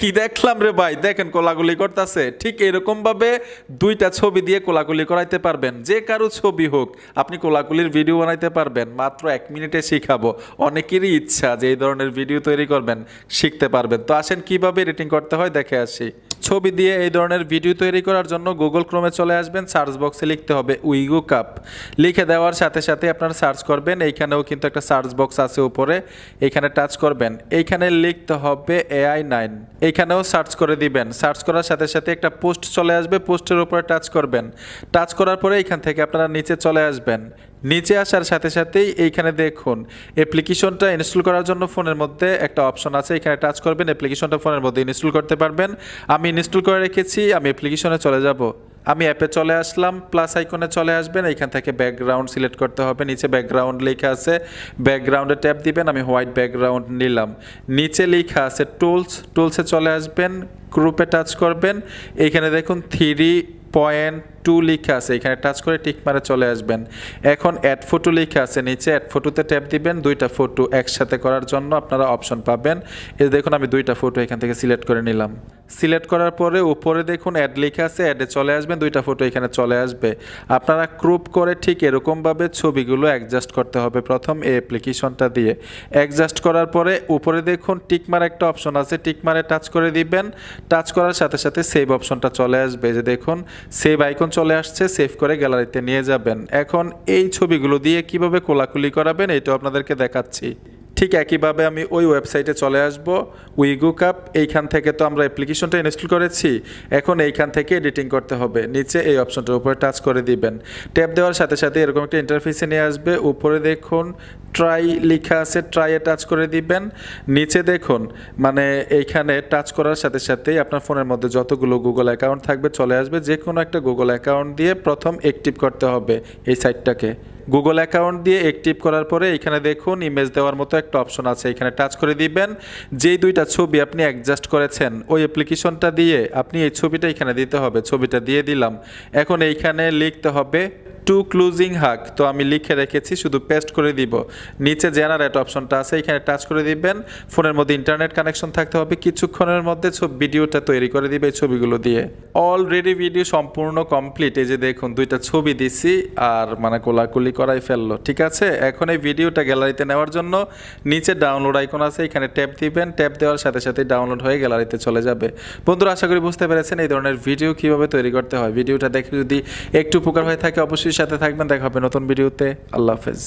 কি দেখলাম রে ভাই? দেখেন কোলাগুলি করতেছে। ঠিক এরকম ভাবে দুইটা ছবি দিয়ে কোলাগুলি করাইতে পারবেন। যে কারও ছবি হোক, আপনি কোলাগুলির ভিডিও বানাইতে পারবেন। মাত্র এক মিনিটে শিখাবো। অনেকেরই ইচ্ছা যে এই ধরনের ভিডিও তৈরি করবেন, শিখতে পারবেন। তো আসেন কীভাবে এডিটিং করতে হয়, দেখে আসি। ছবি দিয়ে এই ধরনের ভিডিও তৈরি করার জন্য গুগল ক্রোমে চলে আসবেন সার্চ বক্সে লিখতে হবে উইগো কাপ লিখে দেওয়ার সাথে সাথে আপনারা সার্চ করবেন, এইখানেও কিন্তু একটা সার্চ বক্স আছে উপরে এইখানে টাচ করবেন। এইখানে লিখতে হবে এআই নাইন এইখানেও সার্চ করে দিবেন। সার্চ করার সাথে সাথে একটা পোস্ট চলে আসবে পোস্টের উপরে টাচ করবেন। টাচ করার পরে এখান থেকে আপনারা নিচে চলে আসবেন। নিচে আসার সাথে সাথেই এইখানে দেখুন অ্যাপ্লিকেশনটা ইনস্টল করার জন্য ফোনের মধ্যে একটা অপশন আছে, এখানে টাচ করবেন অ্যাপ্লিকেশনটা ফোনের মধ্যে ইনস্টল করতে পারবেন। আমি ইনস্টল করে রেখেছি, আমি অ্যাপ্লিকেশনে চলে যাব। আমি অ্যাপে চলে আসলাম প্লাস আইকনে চলে আসবেন, এইখান থেকে ব্যাকগ্রাউন্ড সিলেক্ট করতে হবে। নিচে ব্যাকগ্রাউন্ড লেখা আছে ব্যাকগ্রাউন্ডে ট্যাপ দিবেন, আমি হোয়াইট ব্যাকগ্রাউন্ড নিলাম। নিচে লেখা আছে টুলস টুলসে চলে আসবেন গ্রুপে টাচ করবেন। এইখানে দেখুন থ্রি পয়েন্ট টু লেখা আছে, এখানে টাচ করে টিক মারে চলে আসবেন। এখন অ্যাড ফটো লেখা আছে, নিচে অ্যাড ফটোতে ট্যাপ দিবেন, দুইটা ফটো একসাথে করার জন্য আপনারা অপশন পাবেন। এই দেখুন, আমি দুইটা ফটো এখান থেকে সিলেক্ট করে নিলাম। সিলেক্ট করার পরে উপরে দেখুন অ্যাড লেখা আছে অ্যাডে চলে আসবেন দুইটা ফটো এখানে চলে আসবে। আপনারা ক্রুপ করে ঠিক এরকমভাবে ছবিগুলো অ্যাডজাস্ট করতে হবে প্রথম এই অ্যাপ্লিকেশনটা দিয়ে। অ্যাডজাস্ট করার পরে উপরে দেখুন টিকমার একটা অপশন আছে টিকমারে টাচ করে দিবেন। টাচ করার সাথে সাথে সেভ অপশনটা চলে আসবে। যে দেখুন সেভ আইকন চলে আসছে সেভ করে গ্যালারিতে নিয়ে যাবেন। এখন এই ছবিগুলো দিয়ে কীভাবে কোলাকুলি করাবেন, এটাও আপনাদেরকে দেখাচ্ছি। ঠিক একইভাবে আমি ওই ওয়েবসাইটে চলে আসব উইগো কাপ এইখান থেকে তো আমরা অ্যাপ্লিকেশনটা ইনস্টল করেছি। এখন এইখান থেকে এডিটিং করতে হবে। নিচে এই অপশনটার উপরে টাচ করে দিবেন। ট্যাপ দেওয়ার সাথে সাথে এরকম একটা ইন্টারফেসে নিয়ে আসবে। উপরে দেখুন ট্রাই লেখা আছে ট্রাইয়ে টাচ করে দিবেন। নিচে দেখুন মানে এইখানে টাচ করার সাথে সাথেই আপনার ফোনের মধ্যে যতগুলো গুগল অ্যাকাউন্ট থাকবে চলে আসবে। যে কোনো একটা গুগল অ্যাকাউন্ট দিয়ে প্রথম অ্যাক্টিভ করতে হবে এই সাইটটাকে গুগল অ্যাকাউন্ট দিয়ে অ্যাক্টিভ করার পরে এখানে দেখুন ইমেজ দেওয়ার মতো একটা অপশন আছে। এখানে টাচ করে দিবেন। যেই দুইটা ছবি আপনি অ্যাডজাস্ট করেছেন, ওই অ্যাপ্লিকেশনটা দিয়ে আপনি এই ছবিটা এখানে দিতে হবে। ছবিটা দিয়ে দিলাম। এখন এইখানে লিখতে হবে টু ক্লোজিং হাক। তো আমি লিখে রেখেছি, শুধু পেস্ট করে দিব। নিচে জেনারেট অপশনটা আছে, এখানে টাচ করে দিবেন। ফোনের মধ্যে ইন্টারনেট কানেকশন থাকতে হবে। কিছুক্ষণের মধ্যে ছবি ভিডিওটা তৈরি করে দিবে এই ছবিগুলো দিয়ে। অলরেডি ভিডিও সম্পূর্ণ কমপ্লিট এই যে দেখুন, দুইটা ছবি দিছি, আর মানে কোলাকুলি করাই ফেলল। ঠিক আছে? এখন এই ভিডিওটা গ্যালারিতে নেওয়ার জন্য নিচে ডাউনলোড আইকন আছে, এখানে ট্যাপ দিবেন। ট্যাপ দেওয়ার সাথে সাথে ডাউনলোড হয়ে গ্যালারিতে চলে যাবে। বন্ধুরা, আশা করি বুঝতে পেরেছেন এই ধরনের ভিডিও কীভাবে তৈরি করতে হয়। ভিডিওটা দেখে যদি একটু উপকার হয়ে থাকে, অবশ্যই সাথে থাকবেন দেখা হবে নতুন ভিডিওতে। আল্লাহ হাফেজ।